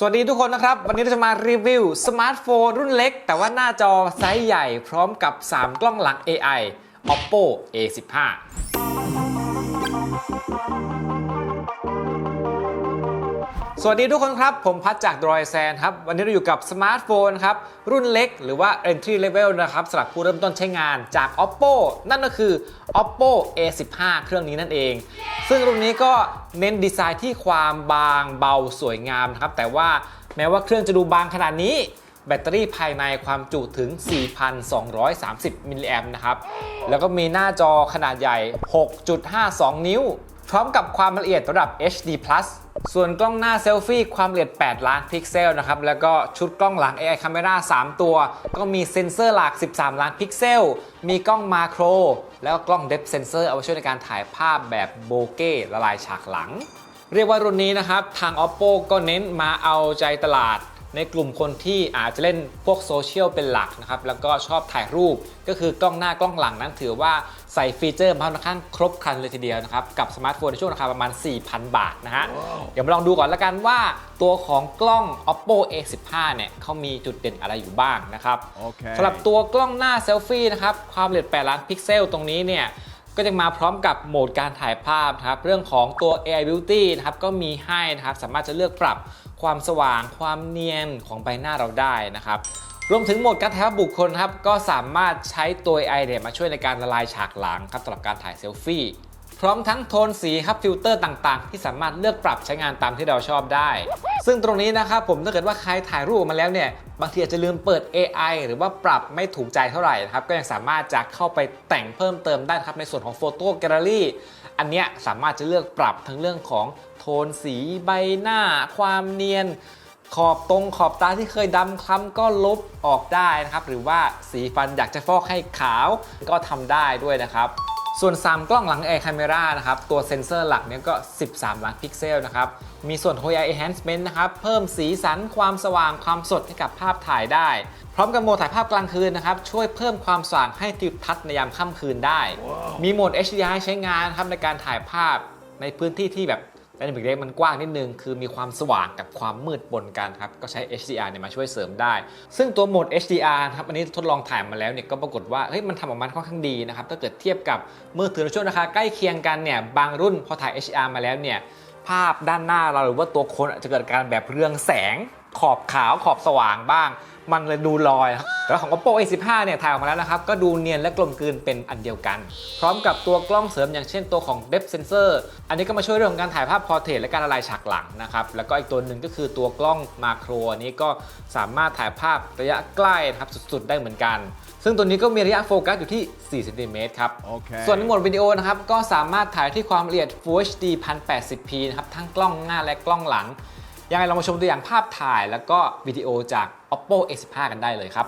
สวัสดีทุกคนนะครับ วันนี้เราจะมารีวิวสมาร์ทโฟนรุ่นเล็ก แต่ว่าหน้าจอไซส์ใหญ่พร้อมกับ 3 กล้องหลัง AI Oppo A15 วัสดีทุกคนครับ ผมพัดจาก d r o i s a n ครับ วันนี้เราอยู่กับสมาร์ทโฟนครับ รุ่นเล็กหรือว่า entry level นะครับสำหรับผู้เริ่มต้นใช้งานจาก Oppo นั่นก็คือ Oppo A15 เครื่องนี้นั่นเอง ซึ่งรุ่นนี้ก็เน้นดีไซน์ที่ความบางเบาสวยงามนะครับ แต่ว่าแม้ว่าเครื่องจะดูบางขนาดนี้ แบตเตอรี่ภายในความจุถึง 4,230มิลลิแอมป์นะครับแล้วก็มีหน้าจอขนาดใหญ่ 6.52 นิ้ว พร้อมกับความละเอียดระดับ HD+ ส่วนกล้องหน้าเซลฟี่ความละเอียด 8 ล้านพิกเซลนะครับ แล้วก็ชุดกล้องหลัง AI Camera 3 ตัว ก็มีเซ็นเซอร์หลัก 13 ล้านพิกเซล มีกล้องมาโคร แล้วก็กล้อง Depth Sensor เอาไว้ช่วยในการถ่ายภาพแบบโบเก้ละลายฉากหลัง เรียกว่ารุ่นนี้นะครับ ทาง Oppo ก็เน้นมาเอาใจตลาด ในกลุ่มคนที่อาจจะเล่นพวกโซเชียลเป็นหลักนะครับ แล้วก็ชอบถ่ายรูป ก็คือกล้องหน้ากล้องหลังนั้นถือว่าใส่ฟีเจอร์มาค่อนข้างครบครันเลยทีเดียวนะครับ กับสมาร์ทโฟนในช่วงราคาประมาณ 4,000 บาทนะฮะ เดี๋ยวมาลองดูก่อนละกันว่าตัวของกล้อง Oppo A15 เนี่ยเขามีจุดเด่นอะไรอยู่บ้างนะครับโอเคสำหรับตัวกล้องหน้าเซลฟี่นะครับ ความละเอียด8ล้านพิกเซลตรงนี้เนี่ย ก็จะมาพร้อมกับโหมดการถ่ายภาพนะครับเรื่องของตัว AI Beauty นะครับก็มีให้นะครับสามารถจะเลือกปรับความสว่างความเนียนของใบหน้าเราได้นะครับรวมถึงโหมดการถ่ายภาพบุคคลครับก็สามารถใช้ตัว AI เนี่ยมาช่วยในการละลายฉากหลังครับสำหรับการถ่ายเซลฟี่ พร้อมทั้งโทนสีครับฟิลเตอร์ต่างๆ ที่สามารถเลือกปรับใช้งานตามที่เราชอบได้ ซึ่งตรงนี้นะครับผมถ้าเกิดว่าใครถ่ายรูปมาแล้วเนี่ยบางทีอาจจะลืมเปิด AI หรือว่าปรับไม่ถูกใจเท่าไหร่นะครับก็ยังสามารถจะเข้าไปแต่งเพิ่มเติมได้ครับในส่วนของโฟโต้แกลเลอรี่อันเนี้ยสามารถจะเลือกปรับทั้งเรื่องของโทนสีใบหน้า ความเนียน ขอบตรงขอบตาที่เคยดำคล้ำก็ลบออกได้นะครับ หรือว่าสีฟันอยากจะฟอกให้ขาวก็ทำได้ด้วยนะครับ ส่วน 3 กล้องหลัง Air Camera นะครับ ตัวเซ็นเซอร์หลักเนี่ยก็ 13 ล้านพิกเซลนะครับ มีส่วนของ AI Enhancement นะครับ เพิ่มสีสันความสว่างความสดให้กับภาพถ่ายได้ พร้อมกับโหมดถ่ายภาพกลางคืนนะครับ ช่วยเพิ่มความสว่างให้ทิวทัศน์ในยามค่ำคืนได้ มีโหมด HDR ให้ใช้งานครับในการถ่ายภาพในพื้นที่ที่แบบ แต่ในบิกเล็กมันกว้างนิดนึง คือมีความสว่างกับความมืดปนกันครับ ก็ใช้ HDR เนี่ยมาช่วยเสริมได้ ซึ่งตัวโหมด HDR ครับ อันนี้ทดลองถ่ายมาแล้วเนี่ยก็ปรากฏว่า เฮ้ย มันทำออกมาค่อนข้างดีนะครับ ถ้าเกิดเทียบกับมือถือในช่วงราคาใกล้เคียงกันเนี่ย บางรุ่นพอถ่าย HDR มาแล้วเนี่ย ภาพด้านหน้าเราหรือว่าตัวคนอาจจะเกิดการแบบเรืองแสง ขอบขาวขอบสว่างบ้าง มันเลยดูลอยครับแต่ว่าของ Oppo A15 เนี่ยถ่ายออกมาแล้วนะครับ ก็ดูเนียนและกลมกลืนเป็นอันเดียวกัน พร้อมกับตัวกล้องเสริมอย่างเช่นตัวของ Depth Sensor อันนี้ก็มาช่วยเรื่องของการถ่ายภาพพอร์เทรตและการละลายฉากหลังนะครับ แล้วก็อีกตัวหนึ่งก็คือตัวกล้องมาโครอันนี้ก็สามารถถ่ายภาพระยะใกล้นะครับสุดๆ ได้เหมือนกัน ซึ่งตัวนี้ก็มีระยะโฟกัสอยู่ที่ 4 เซนติเมตรครับโอเคส่วนในโหมดวิดีโอนะครับก็สามารถถ่ายที่ความละเอียด Full HD 1080p นะครับทั้งกล้องหน้าและกล้องหลัง ยังไงเรามาชมตัวอย่างภาพถ่ายแล้วก็วิดีโอจาก Oppo A15 กันได้เลยครับ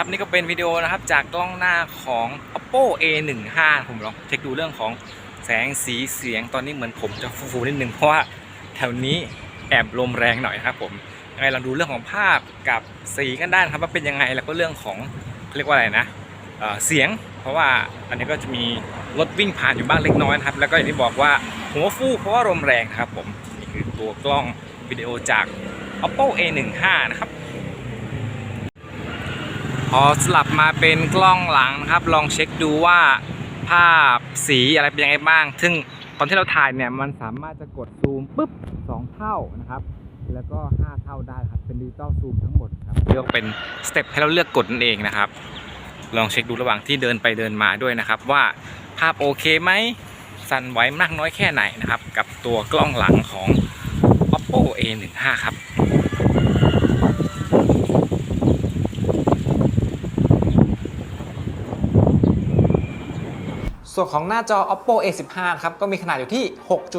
ครับนี่ก็เป็นวิดีโอนะครับจากกล้องหน้าของ Oppo A15 ผมลองเช็คดูเรื่องของแสงสีเสียงตอนนี้เหมือนผมจะฟูๆนิดนึงเพราะว่าแถวนี้แอบลมแรงหน่อยครับผมยังไงลองดูเรื่องของภาพกับสีกันได้นะครับว่าเป็นยังไงแล้วก็เรื่องของเรียกว่าอะไรนะเเสียง เพราะว่าอันนี้ก็จะมีรถวิ่งผ่านอยู่บ้างเล็กน้อยนะครับแล้วก็อย่างที่บอกว่าหัวฟูเพราะว่าลมแรงนะครับผมนี่คือตัวกล้องวิดีโอจาก Oppo A15 นะครับ พอสลับมาเป็นกล้องหลังนะครับ ลองเช็คดูว่าภาพสีอะไรเป็นยังไงบ้าง ซึ่งตอนที่เราถ่ายเนี่ยมันสามารถจะกดซูมปุ๊บ 2 เท่านะครับ แล้วก็ 5 เท่าได้ครับ เป็นดิจิตอลซูมทั้งหมดครับเลือกเป็นสเต็ปให้เราเลือกกดนั่นเองนะครับ ลองเช็คดูระหว่างที่เดินไปเดินมาด้วยนะครับ ว่าภาพโอเคไหมสั่นไหวมากน้อยแค่ไหนนะครับ กับตัวกล้องหลังของ Oppo A15 ครับ สส่วนของหน้าจอ Oppo A15 นะครับก็มีขนาดอยู่ที่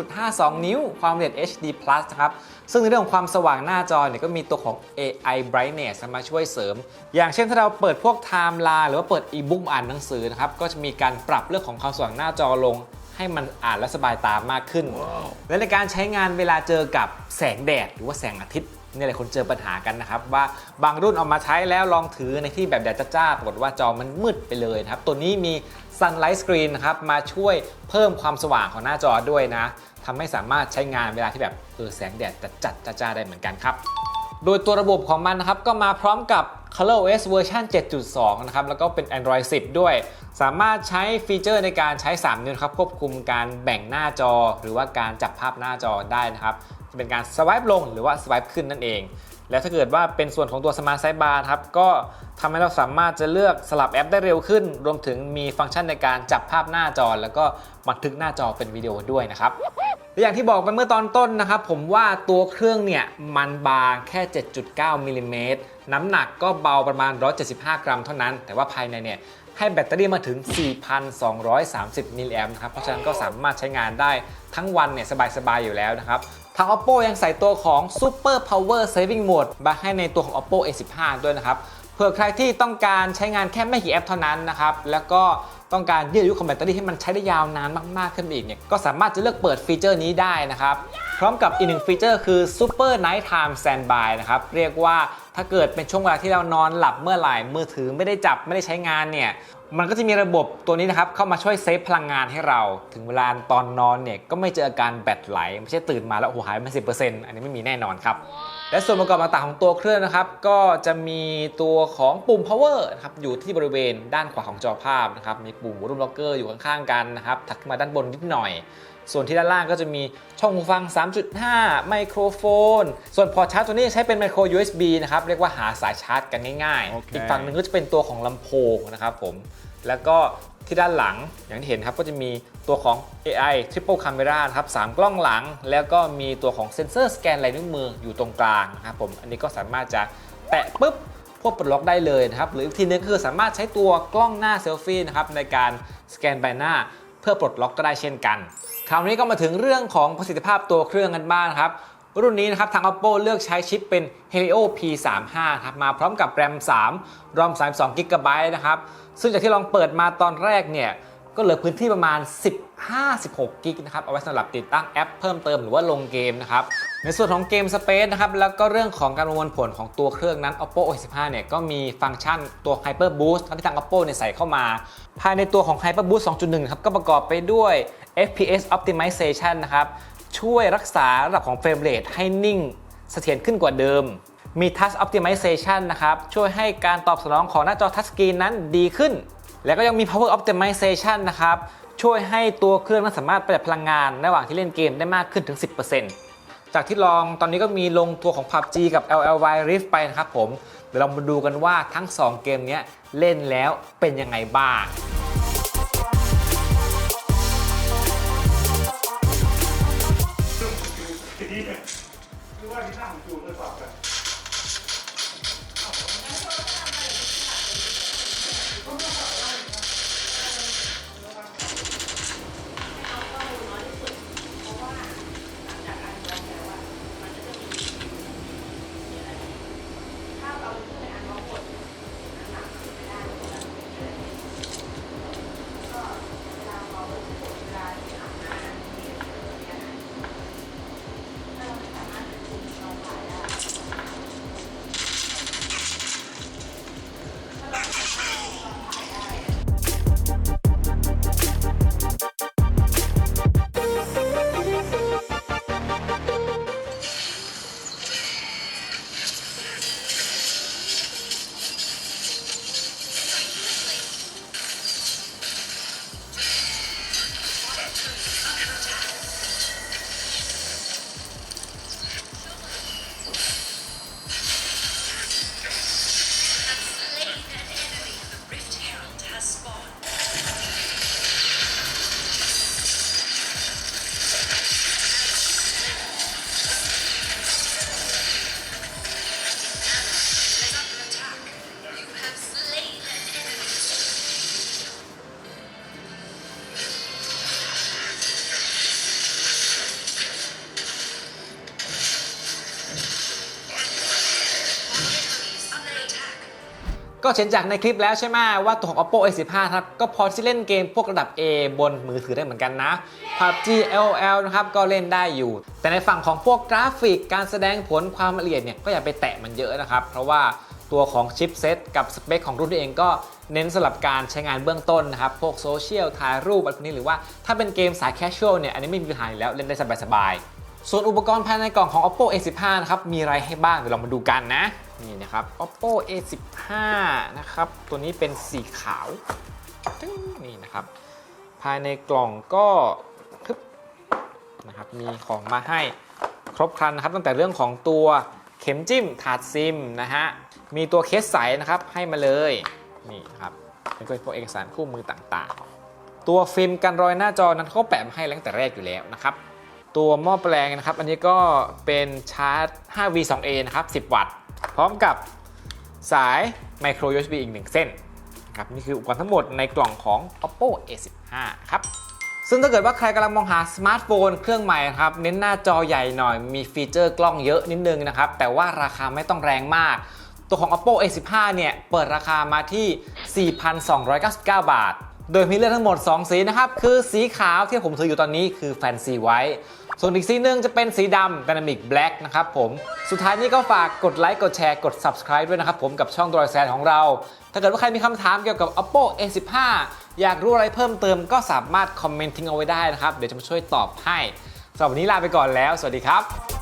6.52 นิ้ว ความละเอียด HD Plus นะครับซึ่งในเรื่องของความสว่างหน้าจอเนี่ยก็มีตัวของ AI Brightness มาช่วยเสริม อย่างเช่นถ้าเราเปิดพวก Timeline หรือว่าเปิด e-book อ่านหนังสือนะครับก็จะมีการปรับเรื่องของความสว่างหน้าจอลงให้มันอ่านและสบายตามากขึ้นและในการใช้งานเวลาเจอกับแสงแดดหรือว่าแสงอาทิตย์เนี่หลายคนเจอปัญหากันนะครับ ว่าบางรุ่นเอามาใช้แล้วลองถือในที่แบบแดดจ้าๆปรากฏว่าจอมันมืดไปเลยนะครับ ตัวนี้มี Sunlight Screen นะครับมาช่วยเพิ่มความสว่างของหน้าจอด้วยนะทำให้สามารถใช้งานเวลาที่แบบเออแสงแดดจัดๆจ้าๆได้เหมือนกันครับโดยตัวระบบของมันนะครับก็มาพร้อมกับ ColorOS เวอร์ชัน7.2 นะครับ แล้วก็เป็น Android 10 ด้วย สามารถใช้ฟีเจอร์ในการใช้ 3 นิ้วนครับ ควบคุมการแบ่งหน้าจอ หรือว่าการจับภาพหน้าจอได้นะครับ จะเป็นการ swipe ลงหรือว่า swipe ขึ้นนั่นเอง และถ้าเกิดว่าเป็นส่วนของตัว Smart Sidebar ครับก็ทำให้เราสามารถจะเลือกสลับแอปได้เร็วขึ้น รวมถึงมีฟังก์ชันในการจับภาพหน้าจอ แล้วก็บันทึกหน้าจอเป็นวิดีโอด้วยนะครับอย่างที่บอกไปเมื่อตอนต้นนะครับผมว่าตัวเครื่องเนี่ยมันบางแค่ 7.9มิลลิเมตรน้ำหนักก็เบาประมาณ 175 กรัมเท่านั้น แต่ว่าภายในเนี่ยให้แบตเตอรี่มาถึง 4,230 มิลลิแอมป์นะครับ เพราะฉะนั้นก็สามารถใช้งานได้ทั้งวันเนี่ยสบายๆอยู่แล้วนะครับาง Oppo ยังใส่ตัวของ Super Power Saving Mode มาให้ในตัวของ Oppo A15 ด้วยนะครับเผื่อใครที่ต้องการใช้งานแค่ไม่กี่แอปเท่านั้นนะครับแล้วก็ต้องการยืดอายุของแบตเตอรี่ให้มันใช้ได้ยาวนานมากๆขึ้นไปอีกเนี่ยก็สามารถจะเลือกเปิดฟีเจอร์นี้ได้นะครับ พร้อมกับอีกหนึ่งฟีเจอร์คือ Super Night Time Standby นะครับเรียกว่าถ้าเกิดเป็นช่วงเวลาที่เรานอนหลับเมื่อไหร่มือถือไม่ได้จับไม่ได้ใช้งานเนี่ย มันก็จะมีระบบตัวนี้นะครับเข้ามาช่วยเซฟพลังงานให้เรา ถึงเวลาตอนนอนเนี่ยก็ไม่เจออาการแบตไหล ไม่ใช่ตื่นมาแล้วโอ้โหหายไปสิอันนี้ไม่มีแน่นอนครับ และส่วนประกอบต่างๆของตัวเครื่องนะครับ ก็จะมีตัวของปุ่ม power นะครับอยู่ที่บริเวณด้านขวาของจอภาพนะครับมีปุ่มรุ่นล็อกเกอร์อยู่ข้างๆกันนะครับถักขึ้นมาด้านบนนิดหน่อย ส่วนที่ด้านล่างก็จะมีช่องหูฟัง 3.5 ไมโครโฟน ส่วนพอร์ตชาร์จตัวนี้ใช้เป็นไมโคร USB นะครับ เรียกว่าหาสายชาร์จกันง่ายโอเคๆอีกฝั่งหนึ่งก็จะเป็นตัวของลำโพงนะครับผม แล้วก็ที่ด้านหลังอย่างที่เห็นครับก็จะมีตัวของ AI Triple Camera นะครับ3กล้องหลัง แล้วก็มีตัวของเซ็นเซอร์สแกนลายนิ้วมืออยู่ตรงกลางนะครับผม อันนี้ก็สามารถจะแตะปุ๊บพวกปลดล็อกได้เลยนะครับหรืออีกทีนึงก็คือสามารถใช้ตัวกล้องหน้าเซลฟี่นะครับในการสแกนใบหน้าเพื่อปลดล็อกก็ได้เช่นกัน คราวนี้ก็มาถึงเรื่องของประสิทธิภาพตัวเครื่องกันบ้างครับ รุ่นนี้นะครับทาง Oppo เลือกใช้ชิปเป็น Helio P35 ครับมาพร้อมกับ RAM 3 ROM 32 GB นะครับ ซึ่งจากที่ลองเปิดมาตอนแรกเนี่ยก็เหลือพื้นที่ประมาณ 15-16 กิกนะครับ เอาไว้สำหรับติดตั้งแอปเพิ่มเติมหรือว่าลงเกมนะครับ ในส่วนของเกมสเปซนะครับ แล้วก็เรื่องของการประมวลผลของตัวเครื่องนั้น Oppo O15 เนี่ยก็มีฟังก์ชันตัว Hyper Boost ที่ทาง Oppo เนี่ยใส่เข้ามา ภายในตัวของ Hyper Boost 2.1 ครับ ก็ประกอบไปด้วย FPS Optimization นะครับ ช่วยรักษาระดับของเฟรมเรทให้นิ่งเสถียรขึ้นกว่าเดิม มี Touch Optimization นะครับ ช่วยให้การตอบสนองของหน้าจอทัชสกรีนนั้นดีขึ้น แล้วก็ยังมี Power Optimization นะครับ ช่วยให้ตัวเครื่องนั้นสามารถประหยัดพลังงาน ระหว่างที่เล่นเกมได้มากขึ้นถึง 10%จากที่ลองตอนนี้ก็มีลงตัวของ PUBG กับ LLY Rift ไปนะครับผม เดี๋ยวเรามาดูกันว่าทั้ง 2 เกมนี้เล่นแล้วเป็นยังไงบ้าง ว่าที่นั่ง ก็เห็นจากในคลิปแล้วใช่ไหมว่าตัวของ oppo a15 ครับก็พอที่เล่นเกมพวกระดับ A บนมือถือได้เหมือนกันนะ PUBG LOL นะครับก็เล่นได้อยู่ แต่ในฝั่งของพวกกราฟิกการแสดงผลความละเอียดเนี่ยก็อย่าไปแตะมันเยอะนะครับ เพราะว่าตัวของชิปเซตกับสเปคของรุ่นเองก็เน้นสำหรับการใช้งานเบื้องต้นนะครับ พวกโซเชียลถ่ายรูปอะไรพวกนี้หรือว่าถ้าเป็นเกมสายแคชชวลเนี่ยอันนี้ไม่มีปัญหาอยู่แล้วเล่นได้สบายๆ ส่วนอุปกรณ์ภายในกล่องของ oppo a15 นะครับมีอะไรให้บ้างเดี๋ยวเรามาดูกันนะนี่นะครับ oppo a15 นะครับตัวนี้เป็นสีขาวนี่นะครับ ภายในกล่องก็ทึบนะครับมีของมาให้ครบครันนะครับ ตั้งแต่เรื่องของตัวเข็มจิ้มถาดซิมนะฮะมีตัวเคสใสนะครับให้มาเลยนี่นครับแล้วก็พวกเอกสารคู่มือต่างๆ ตัวฟิล์มกันรอยหน้าจอนั้นเขาแปะมาให้ตั้งแต่แรกอยู่แล้วนะครับ ตัวหม้อแปลงนะครับ อันนี้ก็เป็นชาร์จ 5V 2A นะครับ 10 วัตต์ พร้อมกับสาย micro USB อีก 1 เส้นครับนี่คืออุปกรณ์ทั้งหมดในกล่องของ oppo a15 ครับ ซึ่งถ้าเกิดว่าใครกำลังมองหาสมาร์ทโฟนเครื่องใหม่นะครับ เน้นหน้าจอใหญ่หน่อย มีฟีเจอร์กล้องเยอะนิดนึงนะครับ แต่ว่าราคาไม่ต้องแรงมาก ตัวของ oppo a15 เนี่ย เปิดราคามาที่ 4,299 บาท โดยมีเลือกทั้งหมด 2 สีนะครับ คือสีขาวที่ผมถืออยู่ตอนนี้คือแฟนซีไว้ ส่วนอีกสีหนึ่งจะเป็นสีดำ Dynamic Black นะครับผม สุดท้ายนี้ก็ฝากกดไลค์กดแชร์กด Subscribe ด้วยนะครับผมกับช่องดรแซนของเรา ถ้าเกิดว่าใครมีคำถามเกี่ยวกับ oppo a15 อยากรู้อะไรเพิ่มเติมก็สามารถคอมเมนต์ทิ้งเอาไว้ได้นะครับ เดี๋ยวจะมาช่วยตอบให้สำหรับวันนี้ลาไปก่อนแล้ว สวัสดีครับ